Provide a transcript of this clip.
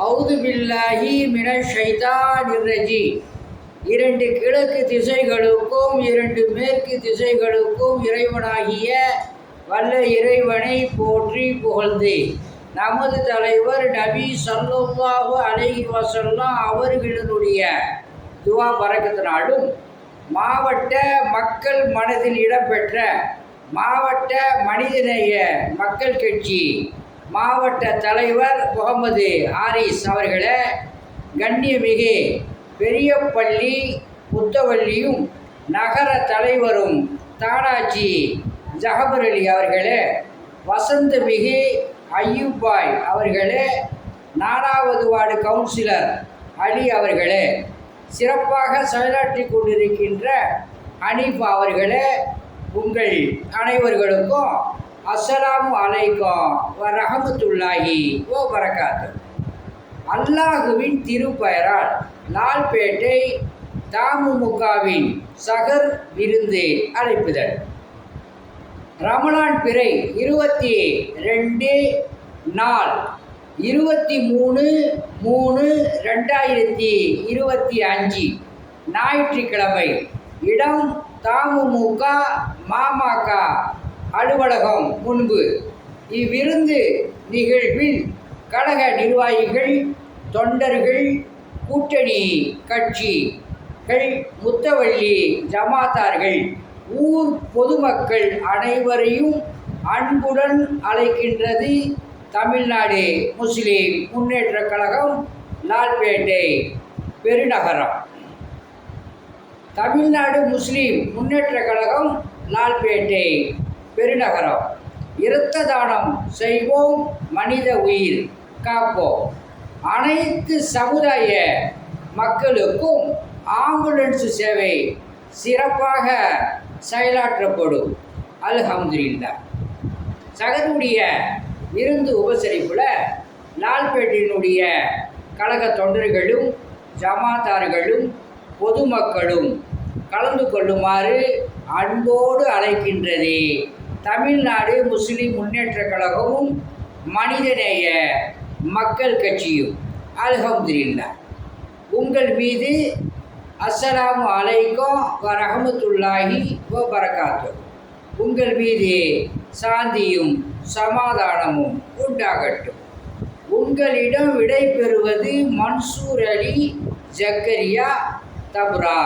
அவுது பில்லாஹி மினஷைதானிரஜி இரண்டு கிழக்கு திசைகளுக்கும் இரண்டு மேற்கு திசைகளுக்கும் இறைவனாகிய வல்ல இறைவனை போற்றி புகழ்ந்து. நமது தலைவர் நபி சல்லுல்லாஹு அலைஹி வசல்லாம் அவர்களினுடைய துவா பறக்கத்தினாலும் மாவட்ட மக்கள் மனதில் இடம்பெற்ற மாவட்ட மனிதநேய மக்கள் கட்சி மாவட்ட தலைவர் முகமது ஆரிஸ் அவர்களே கண்ணியமிகு பெரியப்பள்ளி புத்தவள்ளியும் நகர தலைவரும் தானாஜி ஜஹபர் அலி அவர்களே வசந்தமிகு ஐயூப்பாய் அவர்களே நாலாவது வார்டு கவுன்சிலர் அலி அவர்களே சிறப்பாக செயலாற்றி கொண்டிருக்கின்ற அனீஃபா அவர்களே உங்கள் அனைவர்களுக்கும் அஸ்ஸலாமு அலைக்கும் வ ரஹமத்துல்லாஹி ஓ பரகாத்து அல்லாஹுவின் திருப்பெயரால் லால்பேட்டை தமுமுகவின் சகர் விருந்து அழைப்புதல் ரமலான் பிறை இருபத்தி ரெண்டு நாள் இருபத்தி மூணு மூணு ரெண்டாயிரத்தி இருபத்தி அஞ்சு ஞாயிற்றுக்கிழமை இடம் தாமுமுக மாமாக்கா அலுவலகம் முன்பு. இவ்விருந்து நிகழ்வில் கழக நிர்வாகிகள் தொண்டர்கள் கூட்டணி கட்சிகள் முத்தவள்ளி ஜமாத்தார்கள் ஊர் பொதுமக்கள் அனைவரையும் அன்புடன் அழைக்கின்றது தமிழ்நாடு முஸ்லீம் முன்னேற்றக் கழகம் லால்பேட்டை பெருநகரம். தமிழ்நாடு முஸ்லீம் முன்னேற்றக் கழகம் லால்பேட்டை. பெருநகரம். இரத்த தானம் செய்வோம் மனித உயிர். காப்போம். அனைத்து சமுதாய மக்களுக்கும் ஆம்புலன்ஸ் சேவை சிறப்பாக செயலாற்றப்படும். அல்ஹம்துலில்லாஹ். சகருடைய விருந்து உபசரிப்பில் லால்பேட்டையினுடைய கழக தொண்டர்களும் ஜமாத்தார்களும் பொதுமக்களும் கலந்து கொள்ளுமாறு அன்போடு அழைக்கின்றது. தமிழ்நாடு முஸ்லிம் முன்னேற்றக் கழகமும் மனிதநேய மக்கள் கட்சியும். அலகம்துல்லா உங்கள் மீது அஸ்ஸலாமு அலைக்கும் வ ரஹமத்துல்லாஹி வ பரகாத்து உங்கள் மீது சாந்தியும் சமாதானமும் உண்டாகட்டும். உங்களிடம் விடை பெறுவது மன்சூர் அலி ஜக்கரியா தப்ரா.